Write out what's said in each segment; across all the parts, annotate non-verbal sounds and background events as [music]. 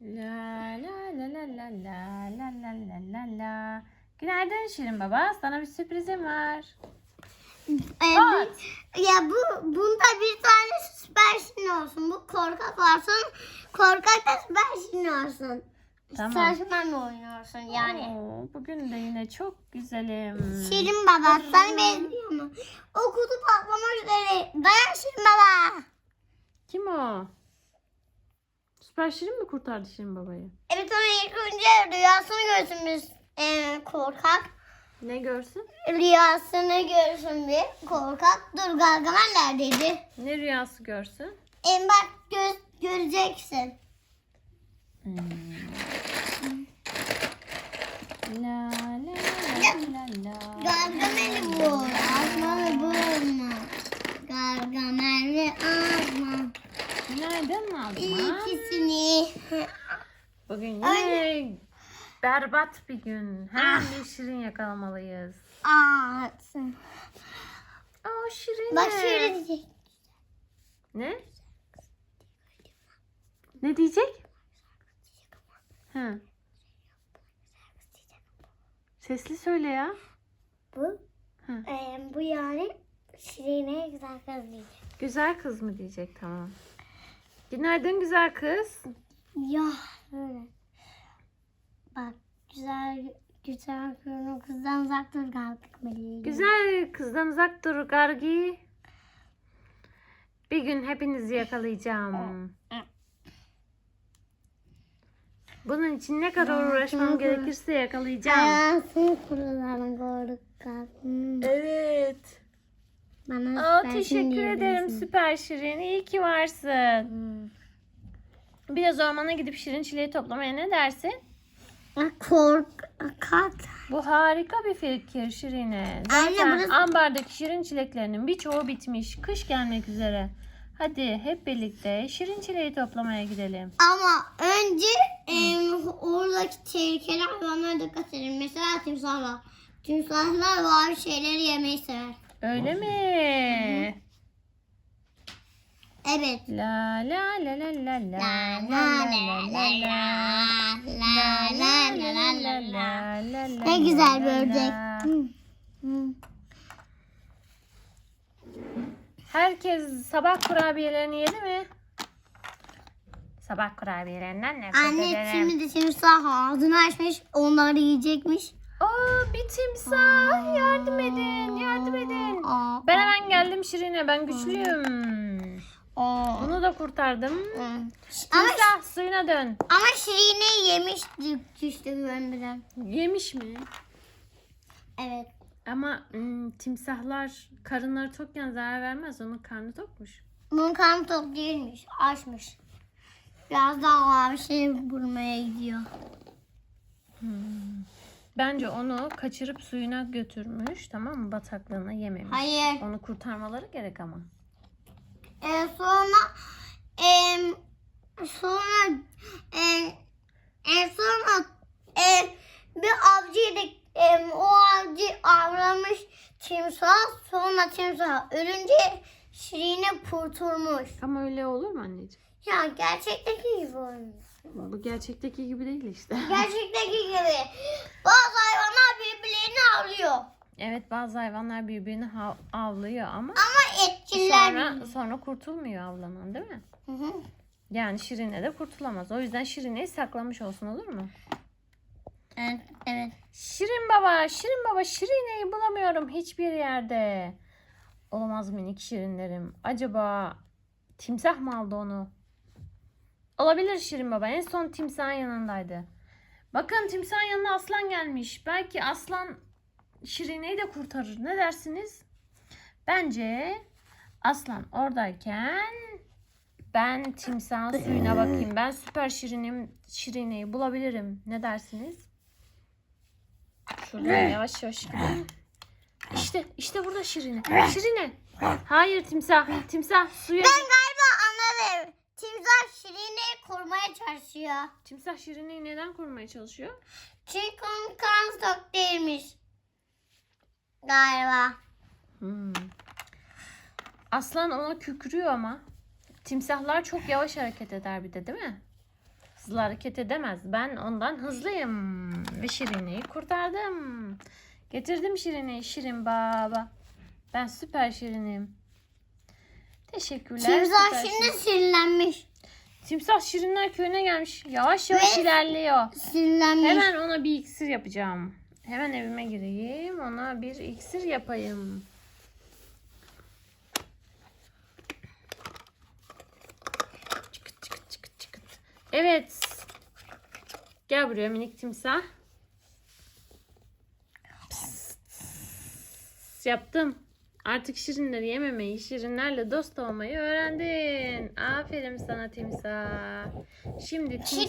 La la la la la la la la la la la. Günaydın Şirin Baba. Sana bir sürprizim var. Bu- ya bu bunda bir tane süper şirin olsun. Bu korkak olsun. Korkak da süper şirin olsun. Tamam. Saçma mı oynuyorsun yani? Oo, bugün de yine çok güzelim. Şirin baba sana benziyor mu? O kutu patlamak üzere. Dayan Şirin baba. Kim o? Süper Şirin mi kurtardı Şirin Baba'yı? Evet ama ilk önce rüyasını görsün biz ee, korkak. Ne görsün? Rüyasını görsün bir korkak. Dur Gargamel neredeydi? Ne rüyası görsün? En bak göz, göreceksin. Hmm. La la la la la. Gargamel'i vur. Asmanı vurma. Gargamel ve Asman. Günaydın Nazma. İkisini. [laughs] Bugün yine Ay. berbat bir gün. Hemen bir Şirin yakalamalıyız. At. Aa Şirin. Bak diyecek. Ne? Ne diyecek? Hı. Sesli söyle ya. Bu, Hı. e, bu yani Şirin'e güzel kız diyecek. Güzel kız mı diyecek tamam. Günaydın güzel kız. Ya böyle. Bak güzel güzel görünüyor. Kızdan uzak dur Gargamel. Güzel kızdan uzak dur Gargi. Bir gün hepinizi yakalayacağım. Bunun için ne kadar uğraşmam gerekirse yakalayacağım. Hayatını kurulan korkak. Hmm. Evet. Bana Aa, teşekkür ederim. Süper Şirin. İyi ki varsın. Hmm. Biraz ormana gidip şirin çileği toplamaya ne dersin? Korkak. Bu harika bir fikir Şirine. Anne, Zaten burası- ambardaki şirin çileklerinin birçoğu bitmiş. Kış gelmek üzere. Hadi hep birlikte şirin çileği toplamaya gidelim. Ama önce em, oradaki tehlikeli hayvanlara dikkat edin. Mesela timsahlar. Timsahlar var şeyleri yemeyi sever. Öyle mi? Evet. La la la la la la La la la la la la la la la la la la la la. la la Ne güzel bir ördek. Herkes sabah kurabiyelerini yedi mi? Sabah kurabiyelerinden nefret Anne ederim. şimdi de timsah ağzını açmış onları yiyecekmiş. Aa bir timsah. Yardım edin. Yardım edin. Aa, Ben hemen geldim Şirine. Ben güçlüyüm. aa. Onu da kurtardım. Hı. Timsah suyuna dön. ama Şirin'i yemiş düştü güvenmeden. Yemiş mi? Evet. Ama ım, timsahlar karınları tokken zarar vermez. Onun karnı tokmuş. Bunun karnı tok değilmiş. Açmış. Biraz daha bir şey bulmaya gidiyor. Bence onu kaçırıp suyuna götürmüş. Tamam mı? Bataklığına yememiş. Hayır. Onu kurtarmaları gerek ama. Ee, sonra em, sonra em, en sonra em, bir avcıydı. Em, o avcı avlamış timsah. Sonra timsah ölünce Şirin'i kurtulmuş. Ama öyle olur mu anneciğim? Ya gerçekteki gibi olmuş. Bu gerçekteki gibi değil işte. [laughs] Gerçekteki gibi. Bazı hayvanlar birbirlerini avlıyor. Evet bazı hayvanlar birbirini hav- avlıyor ama Ama etçiler. sonra sonra kurtulmuyor avlanan değil mi? Hı hı. Yani Şirine de kurtulamaz. O yüzden Şirine'yi saklamış olsun olur mu? Evet, evet. Şirin baba, Şirin baba Şirine'yi bulamıyorum hiçbir yerde. Olamaz minik Şirinlerim. Acaba timsah mı aldı onu? Olabilir Şirin baba. En son timsahın yanındaydı. Bakın timsahın yanına aslan gelmiş. Belki aslan Şirine'yi de kurtarır. Ne dersiniz? Bence aslan oradayken ben timsahın suyuna bakayım. Ben süper şirinim, Şirine'yi bulabilirim. Ne dersiniz? Şuradan yavaş yavaş gidelim. İşte, işte burada Şirine. Şirine. Hayır timsah. Timsah suya. Ben galiba anladım. Timsah Şirin'i korumaya çalışıyor. Timsah Şirine'yi neden korumaya çalışıyor? Çünkü onun karnı tok değilmiş. Galiba. Hmm. Aslan ona kükrüyor ama. Timsahlar çok yavaş hareket eder bir de değil mi? hızlı hareket edemez. Ben ondan hızlıyım. Ve Şirine'yi kurtardım. Getirdim Şirine'yi Şirin baba. Ben süper Şirinim. Teşekkürler. Timsah süper şimdi Şirin. sinirlenmiş. Timsah Şirinler köyüne gelmiş. Yavaş yavaş Ve- ilerliyor. Sinirlenmiş. Hemen ona bir iksir yapacağım. Hemen evime gireyim. Ona bir iksir yapayım. Çıkıt çıkıt çıkıt çıkıt. Evet. Gel buraya minik timsah. Pıs. Yaptım. Artık şirinleri yememeyi, şirinlerle dost olmayı öğrendin. Aferin sana timsah. Şimdi timsah... Şimdi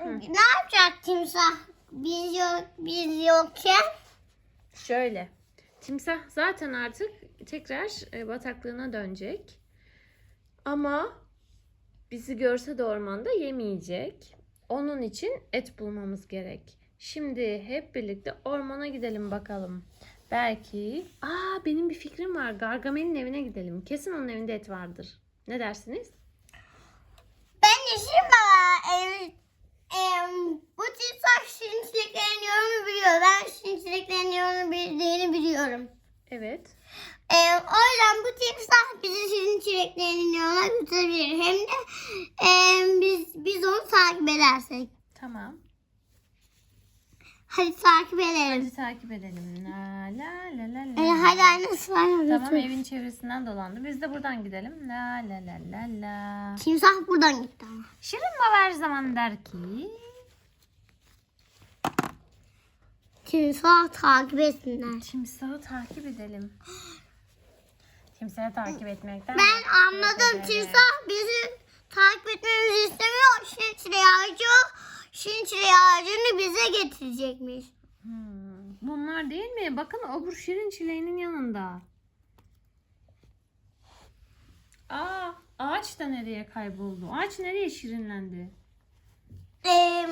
baba ne yapacak timsah? Biz yok biz yokken. Şöyle. Timsah zaten artık tekrar e, bataklığına dönecek. Ama bizi görse de ormanda yemeyecek. Onun için et bulmamız gerek. Şimdi hep birlikte ormana gidelim bakalım. Belki... Aa benim bir fikrim var. Gargamel'in evine gidelim. Kesin onun evinde et vardır. Ne dersiniz? Ben de şimdi baba em, em, bu timsah şirin çileklerin yolunu biliyor. Ben şirin çileklerin yolunu bildiğini biliyorum. Evet. Em, o yüzden bu timsah bizi şirin çileklerin yoluna götürebilir. Hem de em, biz biz onu takip edersek. Tamam. Hadi takip edelim. Hadi takip edelim. La la la la E, hadi anne sırayla Tamam evin çevresinden dolandı. Biz de buradan gidelim. La la la la la. Timsah buradan gitti ama. Şirin baba her zaman der ki Timsah takip etsinler. timsahı takip edelim. [gasps] Timsahı takip etmekten Ben anladım. Timsah bizi takip etmemizi istemiyor. Şirin çileği çileği ağacını bize getirecekmiş. Hmm, Bunlar değil mi? Bakın obur şirin çileğinin yanında. Aa, ağaç da nereye kayboldu? Ağaç nereye şirinlendi? Ee,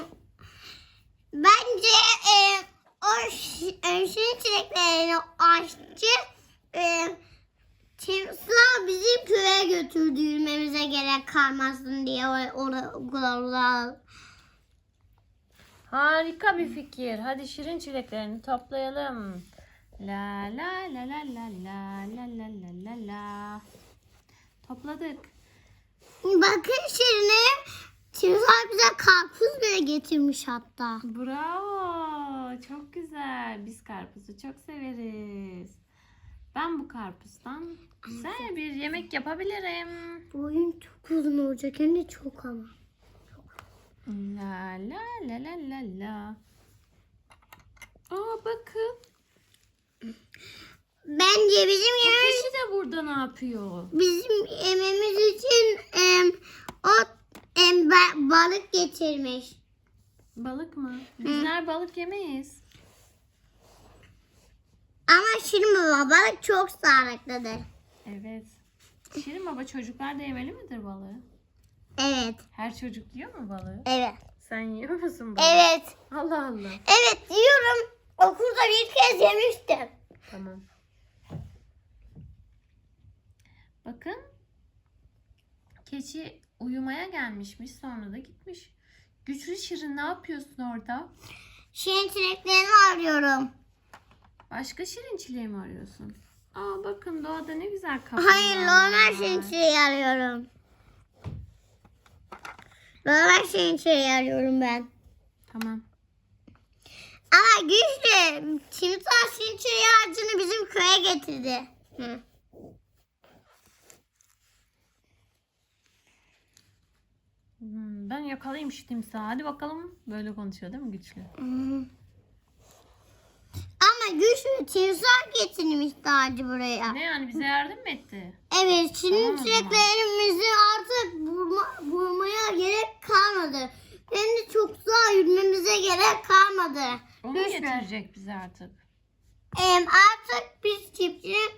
bence e, o şi- e, şirin çileklerini aşçı e, timsah bizim köye götürdüğümüze gerek kalmasın diye orada orada Harika bir fikir. Hadi şirin çileklerini toplayalım. La la la la la la la la la la la. Topladık. Bakın Şirin'im timsah bize karpuz bile getirmiş hatta. Bravo. Çok güzel. Biz karpuzu çok severiz. Ben bu karpuzdan güzel bir yemek yapabilirim. Bu oyun çok uzun olacak hem de çok ama. La la la la la la. Aa bakın. Bence bizim Bu yemeğimiz, kişi de burada ne yapıyor? bizim yememiz için em, o em, ba- balık getirmiş. Balık mı? Bizler balık yemeyiz. Ama Şirin baba balık çok sağlıklıdır. Evet. Şirin baba çocuklar da yemeli midir balığı? Evet. Her çocuk yiyor mu balığı? Evet. Sen yiyor musun balığı? Evet. Allah Allah. Evet diyorum. Okulda bir kez yemiştim. Tamam. Bakın. Keçi uyumaya gelmişmiş sonra da gitmiş. Güçlü Şirin ne yapıyorsun orada? Şirin çileklerini arıyorum. Başka Şirin çileği mi arıyorsun? Aa bakın doğada ne güzel kaplumbağalar Hayır normal var. Şirin çileği arıyorum. Normal Şirin çileği arıyorum ben. Tamam. Ama güçlü. Timsah Şirin çileği ağacını bizim köye getirdi. Hı. Hmm, ben yakalayayım şu timsahı. Hadi bakalım. Böyle konuşuyor değil mi güçlü? Ama güçlü timsah getirmişti ağacı buraya. Ne yani bize yardım mı etti? Evet şimdi Tamam çileklerimizi artık vurma, vurmaya gerek kalmadı. Hem de çok daha yürümemize gerek kalmadı. Onu Güçlü. getirecek bize artık. Em, artık biz çiftçinin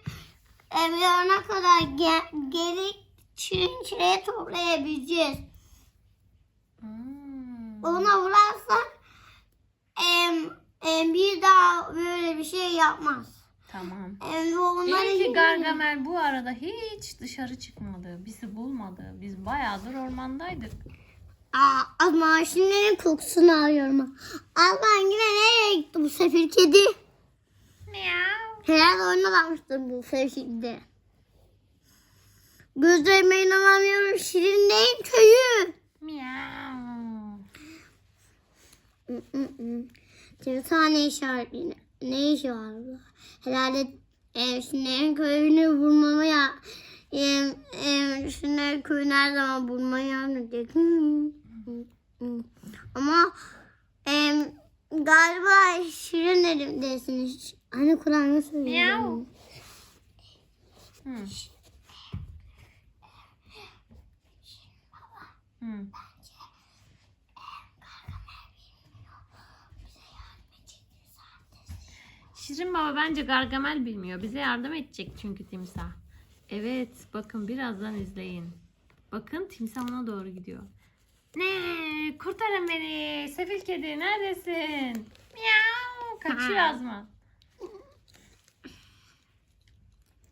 yarına kadar ge- geri çirin çileği toplayabileceğiz. Hmm. Ona vurarsak em, em, bir daha böyle bir şey yapmaz. Tamam. Em, onları İyi ki Gargamel bu arada hiç dışarı çıkmadı. Bizi bulmadı. Biz bayağıdır ormandaydık. Aa, ama şirinlerin kokusunu alıyorum. Al ben yine nereye gitti bu sefil kedi? Miau. Herhalde oyuna bakmıştır bu sefilde. Gözlerime inanamıyorum. Şirinlerin köyü. Miau. Hı, hı, hı. Sana ne işareti ne işi var burada? Herhalde e, Şirinlerin köyünü vurmama ya e, e, Şirinlerin köyü her zaman hı, hı. Ama e, galiba Şirin elimdesiniz. Hani Kur'an'ı söylüyorum. Hı. Hı. Şirin baba bence Gargamel bilmiyor. Bize yardım edecek çünkü timsah. Evet bakın birazdan izleyin. Bakın timsah ona doğru gidiyor. Ne? Kurtarın beni. Sefil kedi neredesin? Miau. Kaçıyor Azman.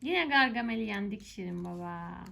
Yine Gargamel'i yendik Şirin baba.